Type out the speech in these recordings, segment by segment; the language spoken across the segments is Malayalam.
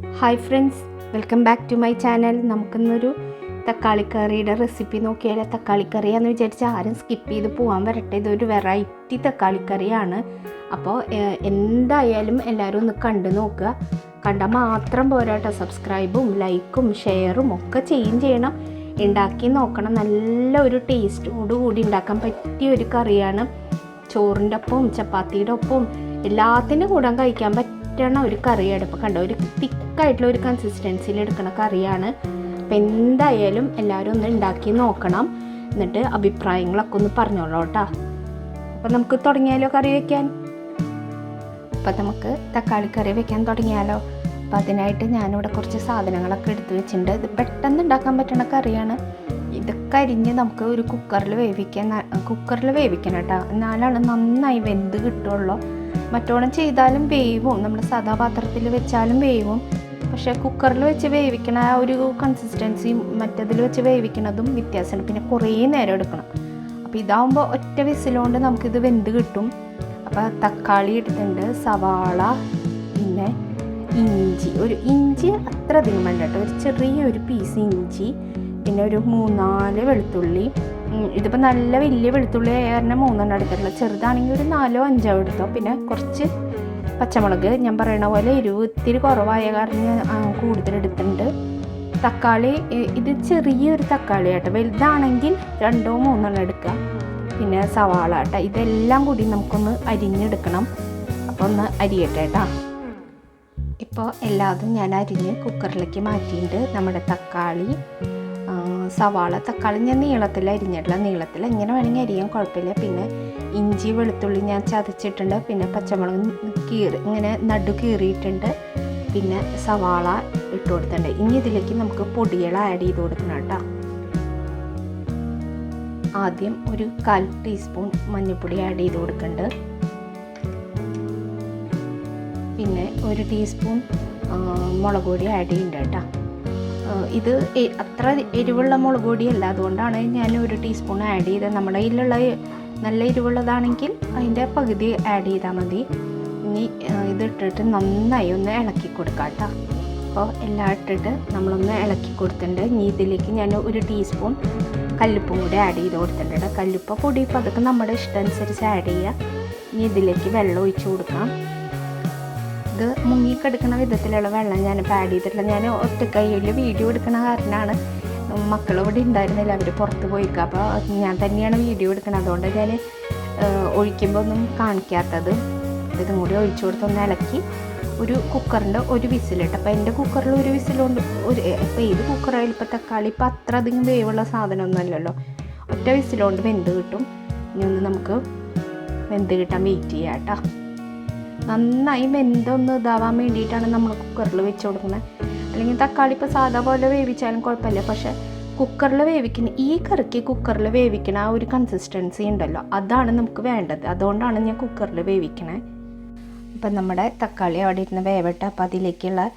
Hi friends welcome back to my channel നമുക്കിന്നൊരു തക്കാളിക്കറിയുടെ റെസിപ്പി നോക്കിയാൽ തക്കാളിക്കറിയാന്ന് വിചാരിച്ചാൽ ആരും സ്കിപ്പ് ചെയ്ത് പോകാൻ വരട്ടെ. ഇതൊരു വെറൈറ്റി തക്കാളിക്കറിയാണ്. അപ്പോൾ എന്തായാലും എല്ലാവരും ഒന്ന് കണ്ടു നോക്കുക. കണ്ടാൽ മാത്രം പോരാട്ടോ. സബ്സ്ക്രൈബും ലൈക്കും ഷെയറും ഒക്കെ ചെയ്യും ചെയ്യണം. ഉണ്ടാക്കി നോക്കണം. നല്ല ഒരു ടേസ്റ്റോട് കൂടി ഉണ്ടാക്കാൻ പറ്റിയ ഒരു കറിയാണ്. ചോറിന്റെ ഒപ്പം ചപ്പാത്തിയുടെ ഒപ്പം എല്ലാത്തിന്റെ കൂടെ കഴിക്കാൻ പറ്റണ ഒരു കറിയാണ്. ഇപ്പോൾ കണ്ട ഒരു തിക്കായിട്ടുള്ള ഒരു കൺസിസ്റ്റൻസിയിൽ എടുക്കുന്ന കറിയാണ്. അപ്പോൾ എന്തായാലും എല്ലാവരും ഒന്ന് ഉണ്ടാക്കി നോക്കണം. എന്നിട്ട് അഭിപ്രായങ്ങളൊക്കെ ഒന്ന് പറഞ്ഞോളൂ കേട്ടോ. അപ്പം നമുക്ക് തുടങ്ങിയാലോ കറി വയ്ക്കാൻ അപ്പോൾ നമുക്ക് തക്കാളി കറി വയ്ക്കാൻ തുടങ്ങിയാലോ? അപ്പം അതിനായിട്ട് ഞാനിവിടെ കുറച്ച് സാധനങ്ങളൊക്കെ എടുത്തു വെച്ചിട്ടുണ്ട്. ഇത് പെട്ടെന്ന് ഉണ്ടാക്കാൻ പറ്റുന്ന കറിയാണ്. ഇതൊക്കെ അരിഞ്ഞ് നമുക്ക് ഒരു കുക്കറിൽ വേവിക്കാൻ കുക്കറിൽ വേവിക്കണം കേട്ടോ. എന്നാലാണ് നന്നായി വെന്ത് കിട്ടുള്ളൂ. മറ്റോണം ചെയ്താലും വേവും. നമ്മൾ സാധാ പാത്രത്തിൽ വെച്ചാലും വേവും. പക്ഷേ കുക്കറിൽ വെച്ച് വേവിക്കണ ആ ഒരു കൺസിസ്റ്റൻസിയും മറ്റതിൽ വെച്ച് വേവിക്കുന്നതും വ്യത്യാസമാണ് പിന്നെ കുറേ നേരം എടുക്കണം. അപ്പോൾ ഇതാവുമ്പോൾ ഒറ്റ വിസിലുകൊണ്ട് നമുക്കിത് വെന്ത് കിട്ടും. അപ്പോൾ തക്കാളി ഇട്ടിട്ടുണ്ട് സവാള പിന്നെ ഇഞ്ചി. ഒരു ഇഞ്ചി അത്ര അധികം വേണ്ട കേട്ടോ. ഒരു ചെറിയൊരു പീസ് ഇഞ്ചി പിന്നെ ഒരു മൂന്നാൽ വെളുത്തുള്ളി ഇതിപ്പോൾ നല്ല വലിയ വെളുത്തുള്ളി കാരണം മൂന്നെണ്ണം എടുത്തിട്ടുള്ളത് ചെറുതാണെങ്കിൽ ഒരു നാലോ അഞ്ചോ എടുത്തോ. പിന്നെ കുറച്ച് പച്ചമുളക് ഞാൻ പറയണ പോലെ എരിവ് ഇത്തിരി കുറവായ കാരണം എടുത്തിട്ടുണ്ട്. തക്കാളി ഇത് ചെറിയൊരു തക്കാളി ആട്ടോ. വലുതാണെങ്കിൽ രണ്ടോ മൂന്നെണ്ണം എടുക്കാം പിന്നെ സവാള ആട്ടെ. ഇതെല്ലാം കൂടി നമുക്കൊന്ന് അരിഞ്ഞെടുക്കണം. അപ്പോൾ ഒന്ന് അരിയട്ടെ കേട്ടോ ഇപ്പോൾ എല്ലാതും ഞാൻ അരിഞ്ഞ് കുക്കറിലേക്ക് മാറ്റിയിട്ട് നമ്മുടെ തക്കാളി സവാള തക്കാളി ഞാൻ നീളത്തിൽ അരിഞ്ഞിട്ടില്ല നീളത്തിൽ എങ്ങനെ വേണമെങ്കിൽ അരിയാൻ കുഴപ്പമില്ല. പിന്നെ ഇഞ്ചി വെളുത്തുള്ളി ഞാൻ ചതച്ചിട്ടുണ്ട്. പിന്നെ പച്ചമുളക് കീറി ഇങ്ങനെ നടു കീറിയിട്ടുണ്ട്. പിന്നെ സവാള ഇട്ട് കൊടുത്തിട്ടുണ്ട്. ഇനി ഇതിലേക്ക് നമുക്ക് പൊടികൾ ആഡ് ചെയ്ത് കൊടുക്കണം കേട്ടോ. ആദ്യം ഒരു കാൽ ടീസ്പൂൺ മഞ്ഞൾപ്പൊടി ആഡ് ചെയ്ത് കൊടുക്കുന്നുണ്ട് പിന്നെ ഒരു ടീസ്പൂൺ മുളക് പൊടി ആഡ് ചെയ്യുന്നുണ്ട് കേട്ടോ. ഇത് അത്ര എരിവുള്ള മുളക് പൊടിയല്ല. അതുകൊണ്ടാണ് ഞാൻ ഒരു ടീസ്പൂൺ ആഡ് ചെയ്തത്. നമ്മുടെ കയ്യിലുള്ള നല്ല എരിവുള്ളതാണെങ്കിൽ അതിന്റെ പകുതി ആഡ് ചെയ്താൽ മതി. ഇനി ഇത് ഇതിട്ടിട്ട് നന്നായി ഒന്ന് ഇളക്കി കൊടുക്കാം കേട്ടോ അപ്പോൾ എല്ലാം ഇട്ടിട്ട് നമ്മളൊന്ന് ഇളക്കി കൊടുത്തിട്ടുണ്ട്. ഇനി ഇതിലേക്ക് ഞാൻ ഒരു ടീസ്പൂൺ കല്ലുപ്പും കൂടി ആഡ് ചെയ്ത് കൊടുത്തിട്ടുണ്ട് കല്ലുപ്പ പൊടി ഇപ്പോൾ അതൊക്കെ നമ്മുടെ ഇഷ്ടമനുസരിച്ച് ആഡ് ചെയ്യുക ഇനി ഇതിലേക്ക് വെള്ളം ഒഴിച്ച് കൊടുക്കാം. ഇത് മുങ്ങിക്കെടുക്കുന്ന വിധത്തിലുള്ള വെള്ളം ഞാൻ പാഡ് ചെയ്തിട്ടില്ല. ഞാൻ ഒറ്റ കൈയിൽ വീഡിയോ എടുക്കുന്ന കാരണമാണ് മക്കൾ ഉണ്ടായിരുന്നില്ല. അവർ പുറത്ത് പോയിക്കുക അപ്പോൾ ഞാൻ തന്നെയാണ് വീഡിയോ എടുക്കുന്നത്. അതുകൊണ്ട് ഞാൻ ഒഴിക്കുമ്പോൾ ഒന്നും കാണിക്കാത്തത്. ഇതും കൂടി ഒഴിച്ചു കൊടുത്തൊന്ന് ഇളക്കി ഒരു കുക്കറിന്റെ ഒരു വിസിലിട്ട്. അപ്പോൾ എന്റെ കുക്കറിൽ ഒരു വിസിലുണ്ട്. ഒരു ഇപ്പോൾ ഏത് കുക്കറായാലും ഇപ്പോൾ തക്കാളി ഇപ്പോൾ അത്ര അധികം വേവുള്ള സാധനമൊന്നും അല്ലല്ലോ. ഒറ്റ വിസിലുകൊണ്ട് വെന്ത് കിട്ടും. ഇനി ഒന്ന് നമുക്ക് വെന്ത് കിട്ടാൻ വെയിറ്റ് ചെയ്യാം കേട്ടോ. നന്നായി വെന്തൊന്ന് ഇതാവാൻ വേണ്ടിയിട്ടാണ് നമ്മൾ കുക്കറിൽ വെച്ച് കൊടുക്കുന്നത്. അല്ലെങ്കിൽ തക്കാളി ഇപ്പോൾ സാധാ പോലെ വേവിച്ചാലും കുഴപ്പമില്ല. പക്ഷേ കുക്കറിൽ വേവിക്കുന്ന ഈ കറിക്ക് കുക്കറിൽ വേവിക്കുന്ന ആ ഒരു കൺസിസ്റ്റൻസി ഉണ്ടല്ലോ അതാണ് നമുക്ക് വേണ്ടത്. അതുകൊണ്ടാണ് ഞാൻ കുക്കറിൽ വേവിക്കണേ. അപ്പം നമ്മുടെ തക്കാളി അവിടെ ഇരുന്ന് വേവട്ടെ. അപ്പോൾ അതിലേക്കുള്ള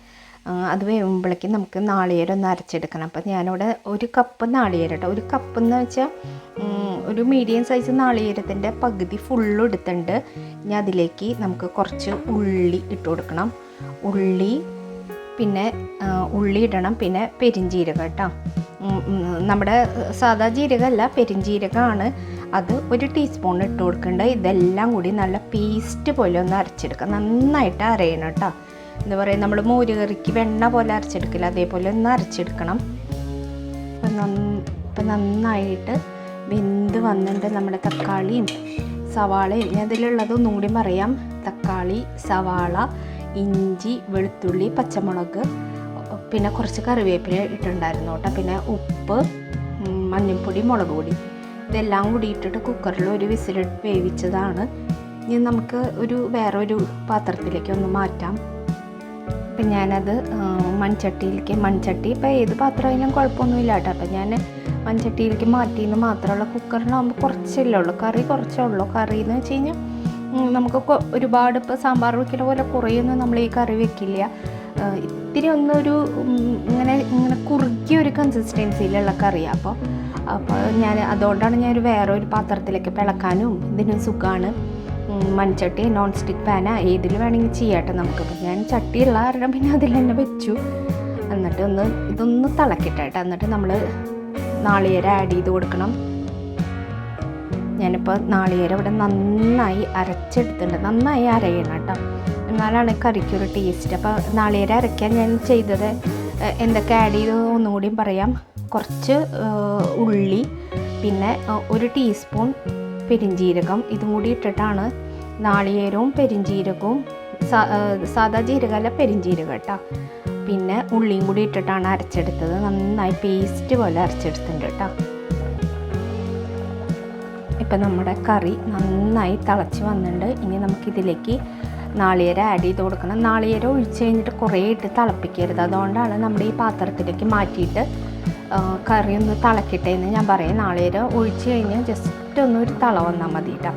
അത് വേവുമ്പോഴേക്കും നമുക്ക് നാളികേരം ഒന്ന് അരച്ചെടുക്കണം. അപ്പം ഞാനിവിടെ ഒരു കപ്പ് നാളികേരം കേട്ടോ ഒരു കപ്പ് എന്ന് വെച്ചാൽ ഒരു മീഡിയം സൈസ് നാളികേരത്തിന്റെ പകുതി ഫുള്ളും എടുത്തിട്ടുണ്ട്. ഇനി അതിലേക്ക് നമുക്ക് കുറച്ച് ഉള്ളി ഇട്ട് കൊടുക്കണം. ഉള്ളി പിന്നെ ഉള്ളി ഇടണം. പിന്നെ പെരിഞ്ജീരകം കേട്ടോ നമ്മുടെ സാധാ ജീരകമല്ല പെരിഞ്ജീരകമാണ് അത് ഒരു ടീസ്പൂൺ ഇട്ട് കൊടുക്കേണ്ടത് ഇതെല്ലാം കൂടി നല്ല പേസ്റ്റ് പോലെ ഒന്ന് അരച്ചെടുക്കാം. നന്നായിട്ട് അരയണം കേട്ടോ എന്താ പറയുക നമ്മൾ മോര് കറിക്ക് വെണ്ണ പോലെ അരച്ചെടുക്കില്ല അതേപോലെ ഒന്ന് അരച്ചെടുക്കണം. അപ്പം നന്ന ഇപ്പം നന്നായിട്ട് വെന്ത് വന്നിട്ട് നമ്മുടെ തക്കാളിയും സവാളയും. ഇതിലുള്ളത് ഒന്നും കൂടി പറയാം. തക്കാളി സവാള ഇഞ്ചി വെളുത്തുള്ളി പച്ചമുളക് പിന്നെ കുറച്ച് കറിവേപ്പില ഇട്ടുണ്ടായിരുന്നു കേട്ടോ. പിന്നെ ഉപ്പ് മഞ്ഞൾപ്പൊടി മുളക് പൊടി. ഇതെല്ലാം കൂടി ഇട്ടിട്ട് കുക്കറിൽ ഒരു വിസിലിട്ട് വേവിച്ചതാണ്. ഇനി നമുക്ക് ഒരു വേറൊരു പാത്രത്തിലേക്ക് ഒന്ന് മാറ്റാം. അപ്പം ഞാനത് മൺചട്ടിയിലേക്ക് മൺചട്ടി ഇപ്പം ഏത് പാത്രമായാലും കുഴപ്പമൊന്നുമില്ല കേട്ടോ. അപ്പം ഞാൻ മൺചട്ടിയിലേക്ക് മാറ്റിയെന്ന് മാത്രമുള്ള കുക്കറിലാകുമ്പോൾ കുറച്ചല്ലേ ഉള്ളൂ. കറി കുറച്ചേ ഉള്ളൂ. കറി എന്ന് വെച്ച് കഴിഞ്ഞാൽ നമുക്ക് ഒരുപാട് ഇപ്പോൾ സാമ്പാർ വെക്കുന്ന പോലെ കുറേയൊന്നും നമ്മൾ ഈ കറി വെക്കില്ല. ഇത്തിരി ഒന്നൊരു ഇങ്ങനെ ഇങ്ങനെ കുറുകിയ ഒരു കൺസിസ്റ്റൻസിയിലുള്ള കറിയാണ് അപ്പോൾ അപ്പോൾ ഞാൻ അതുകൊണ്ടാണ് ഞാൻ ഒരു വേറെ ഒരു പാത്രത്തിലേക്ക് പിളക്കാനും ഇതിനും സുഖമാണ് മൺചട്ടി നോൺ സ്റ്റിക്ക് പാന ഏതിൽ വേണമെങ്കിൽ ചെയ്യാട്ടെ നമുക്ക് ഞാൻ ഞാൻ ഉള്ള കാരണം പിന്നെ അതിൽ തന്നെ വെച്ചു. എന്നിട്ട് ഒന്ന് ഇതൊന്ന് തിളക്കിട്ടേട്ടെ. എന്നിട്ട് നമ്മൾ നാളികേരം ആഡ് ചെയ്ത് കൊടുക്കണം. ഞാനിപ്പോൾ നാളികേരം ഇവിടെ നന്നായി അരച്ചെടുത്തിട്ടുണ്ട്. നന്നായി അരയണം കേട്ടോ. എന്നാലാണ് കറിക്കൊരു ടേസ്റ്റ് അപ്പോൾ നാളികേരം അരയ്ക്കാൻ ഞാൻ ചെയ്തത് എന്തൊക്കെ ആഡ് ചെയ്തു ഒന്നും പറയാം. കുറച്ച് ഉള്ളി പിന്നെ ഒരു ടീസ്പൂൺ പെരിഞ്ജീരകം ഇതും കൂടി ഇട്ടിട്ടാണ് നാളികേരവും പെരിഞ്ജീരകവും സാധാ ജീരകല്ല പെരിഞ്ജീരകം കേട്ടോ. പിന്നെ ഉള്ളിയും കൂടി ഇട്ടിട്ടാണ് അരച്ചെടുത്തത്. നന്നായി പേസ്റ്റ് പോലെ അരച്ചെടുത്തിട്ടുണ്ട് കേട്ടോ. ഇപ്പം നമ്മുടെ കറി നന്നായി തിളച്ച് വന്നിട്ടുണ്ട്. ഇനി നമുക്കിതിലേക്ക് നാളികേരം ആഡ് ചെയ്ത് കൊടുക്കണം. നാളികേരം ഒഴിച്ച് കഴിഞ്ഞിട്ട് കുറേ ഇട്ട് തിളപ്പിക്കരുത്. അതുകൊണ്ടാണ് നമ്മുടെ ഈ പാത്രത്തിലേക്ക് മാറ്റിയിട്ട് കറി ഒന്ന് തിളക്കട്ടെ എന്ന് ഞാൻ പറയും. നാളികേരം ഒഴിച്ച് കഴിഞ്ഞാൽ ജസ്റ്റ് ഒന്ന് ഒരു തള വന്നാൽ മതി കേട്ടോ.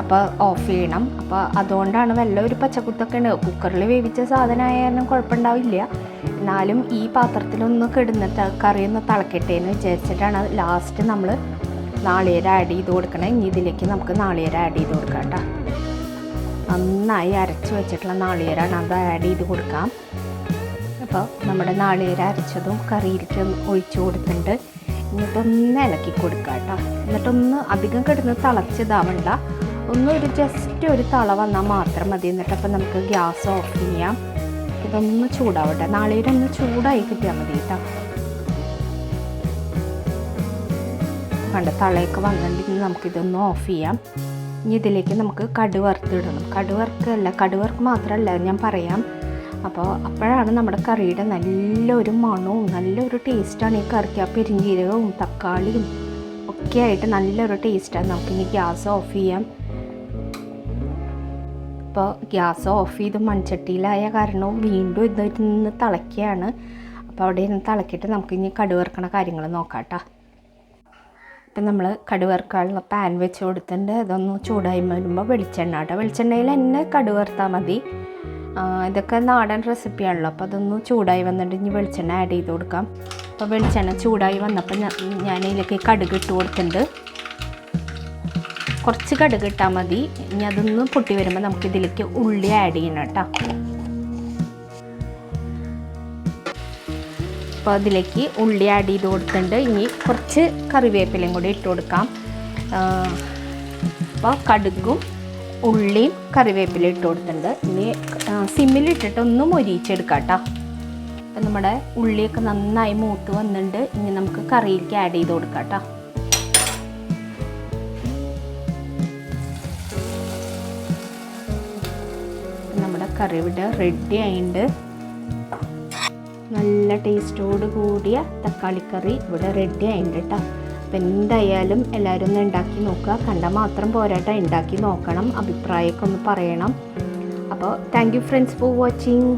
അപ്പോൾ ഓഫ് ചെയ്യണം. അപ്പോൾ അതുകൊണ്ടാണ് വല്ല ഒരു പച്ചക്കുത്തൊക്കെ ഉണ്ട് കുക്കറിൽ വേവിച്ച സാധനമായ കാരണം കുഴപ്പമുണ്ടാവില്ല. എന്നാലും ഈ പാത്രത്തിലൊന്ന് കിടന്നിട്ട് കറി ഒന്ന് തിളക്കട്ടെ എന്ന് വിചാരിച്ചിട്ടാണ് ലാസ്റ്റ് നമ്മൾ നാളികേരം ആഡ് ചെയ്ത് കൊടുക്കണം. ഇനി ഇതിലേക്ക് നമുക്ക് നാളികേരം ആഡ് ചെയ്ത് കൊടുക്കാം കേട്ടോ. നന്നായി അരച്ച് വെച്ചിട്ടുള്ള നാളികേരമാണ് അത് ആഡ് ചെയ്ത് കൊടുക്കാം. അപ്പോൾ നമ്മുടെ നാളികേരം അരച്ചതും കറിയിലേക്ക് ഒഴിച്ച് കൊടുത്തിട്ടുണ്ട്. എന്നിട്ടൊന്ന് ഇളക്കി കൊടുക്കാം കേട്ടോ. എന്നിട്ടൊന്ന് അധികം കിടന്ന് തിളച്ചതാവണ്ട ഒന്ന് ഒരു ജസ്റ്റ് ഒരു തള വന്നാൽ മാത്രം മതി. എന്നിട്ട് അപ്പം നമുക്ക് ഗ്യാസ് ഓഫ് ചെയ്യാം. ഇതൊന്ന് ചൂടാവട്ടെ. നാളെയുടെ ഒന്ന് ചൂടായി കിട്ടിയാൽ മതി കേട്ടോ. കണ്ട തളയൊക്കെ വന്നിട്ടുണ്ടെങ്കിൽ നമുക്കിതൊന്ന് ഓഫ് ചെയ്യാം. ഇനി ഇതിലേക്ക് നമുക്ക് കടുവറുത്തിടണം കടുവറുക്കല്ല കടുവർക്ക് മാത്രമല്ല ഞാൻ പറയാം. അപ്പോൾ അപ്പോഴാണ് നമ്മുടെ കറിയുടെ നല്ലൊരു മണവും നല്ലൊരു ടേസ്റ്റാണ് ഈ കറിക്ക്. ആ പെരിഞ്ജീരകവും തക്കാളിയും ഒക്കെ ആയിട്ട് നല്ലൊരു ടേസ്റ്റാണ് നമുക്കിനി ഗ്യാസ് ഓഫ് ചെയ്യാം. അപ്പോൾ ഗ്യാസ് ഓഫ് ചെയ്ത് മൺചട്ടിയിലായ കാരണവും വീണ്ടും ഇതിരുന്ന് തിളയ്ക്കുകയാണ്. അപ്പോൾ അവിടെ ഇരുന്ന് തിളക്കിയിട്ട് നമുക്കിനി കടുവറുക്കണ കാര്യങ്ങൾ നോക്കാം കേട്ടോ. ഇപ്പം നമ്മൾ കടുവറുക്കാനുള്ള പാൻ വെച്ച് കൊടുത്തിട്ടുണ്ട്. അതൊന്ന് ചൂടായി വരുമ്പോൾ വെളിച്ചെണ്ണ കേട്ടോ. വെളിച്ചെണ്ണയിൽ തന്നെ കടുവറുത്താൽ മതി. ഇതൊക്കെ നാടൻ റെസിപ്പിയാണല്ലോ അപ്പോൾ അതൊന്ന് ചൂടായി വന്നിട്ട് ഇനി വെളിച്ചെണ്ണ ആഡ് ചെയ്ത് കൊടുക്കാം. അപ്പോൾ വെളിച്ചെണ്ണ ചൂടായി വന്നപ്പോൾ ഞാൻ ഇതിലേക്ക് കടുക് ഇട്ട് കൊടുത്തിട്ടുണ്ട്. കുറച്ച് കടുക് ഇട്ടാൽ മതി. ഇനി അതൊന്ന് പൊട്ടി വരുമ്പോൾ നമുക്ക് ഇതിലേക്ക് ഉള്ളി ആഡ് ചെയ്യണം കേട്ടോ. അപ്പോൾ അതിലേക്ക് ഉള്ളി ആഡ് ചെയ്ത് കൊടുത്തിട്ടുണ്ട്. ഇനി കുറച്ച് കറിവേപ്പിലയും കൂടി ഇട്ട് കൊടുക്കാം. അപ്പോൾ കടുകും ഉള്ളിയും കറിവേപ്പിലയും ഇട്ട് കൊടുത്തിട്ടുണ്ട്. ഇനി സിമ്മിലിട്ടിട്ട് ഒന്ന് മൊരിയിച്ചെടുക്കാം കേട്ടോ. അപ്പം നമ്മുടെ ഉള്ളിയൊക്കെ നന്നായി മൂത്ത് വന്നിട്ടുണ്ട്. ഇനി നമുക്ക് കറിയിലേക്ക് ആഡ് ചെയ്ത് കൊടുക്കാം കേട്ടോ. കറി ഇവിടെ റെഡി ആയിട്ടുണ്ട് നല്ല ടേസ്റ്റോട് കൂടിയ തക്കാളിക്കറി ഇവിടെ റെഡി ആയിട്ടുണ്ട് കേട്ടോ അപ്പം എന്തായാലും എല്ലാവരും ഒന്ന് ഉണ്ടാക്കി നോക്കുക. കണ്ടാൽ മാത്രം പോരാട്ട. ഉണ്ടാക്കി നോക്കണം. അഭിപ്രായമൊക്കെ ഒന്ന് പറയണം. അപ്പോൾ thank you friends for watching